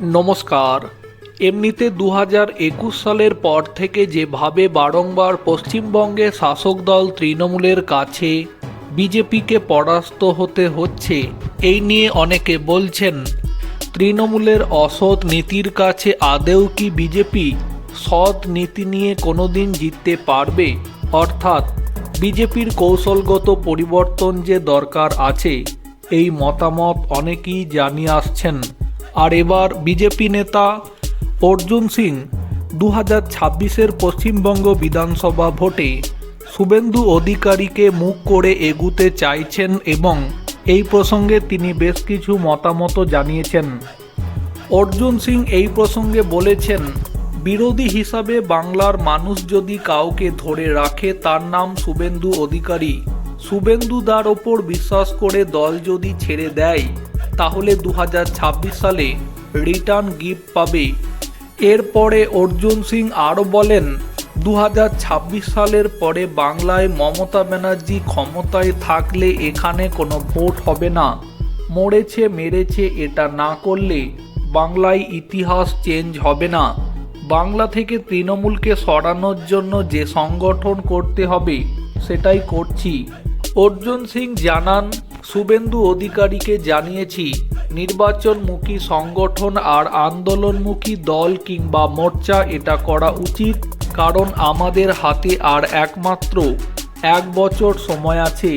নমস্কার। এমনিতে দু হাজার একুশ সালের পর থেকে যেভাবে বারংবার পশ্চিমবঙ্গে শাসক দল তৃণমূলের কাছে বিজেপিকে পরাস্ত হতে হচ্ছে, এই নিয়ে অনেকে বলছেন, তৃণমূলের অসৎ নীতির কাছে আদেও কি বিজেপি সৎ নীতি নিয়ে কোনোদিন জিততে পারবে? অর্থাৎ, বিজেপির কৌশলগত পরিবর্তন যে দরকার আছে, এই মতামত অনেকেই জানিয়ে আসছেন। আর এবার বিজেপি নেতা অর্জুন সিং দু হাজার ছাব্বিশের পশ্চিমবঙ্গ বিধানসভা ভোটে শুভেন্দু অধিকারীকে মুখ করে এগুতে চাইছেন এবং এই প্রসঙ্গে তিনি বেশ কিছু মতামত জানিয়েছেন। অর্জুন সিং এই প্রসঙ্গে বলেছেন, বিরোধী হিসাবে বাংলার মানুষ যদি কাউকে ধরে রাখে, তার নাম শুভেন্দু অধিকারী। শুভেন্দু দার ওপর বিশ্বাস করে দল যদি ছেড়ে দেয় তাহলে দু হাজার ছাব্বিশ সালে রিটার্ন গিফট পাবে। এরপরে অর্জুন সিং আরও বলেন দু হাজার ছাব্বিশ সালের পরে বাংলায় মমতা ব্যানার্জি ক্ষমতায় থাকলে এখানে কোনো ভোট হবে না। মরেছে, মেরেছে এটা না করলে বাংলায় ইতিহাস চেঞ্জ হবে না। বাংলা থেকে তৃণমূলকে সরানোর জন্য যে সংগঠন করতে হবে, সেটাই করছি। অর্জুন সিং জানান শুভেন্দু অধিকারীকে জানিয়েছি, নির্বাচনমুখী সংগঠন আর আন্দোলনমুখী দল কিংবা মোর্চা এটা করা উচিত, কারণ আমাদের হাতে আর একমাত্র এক বছর সময় আছে।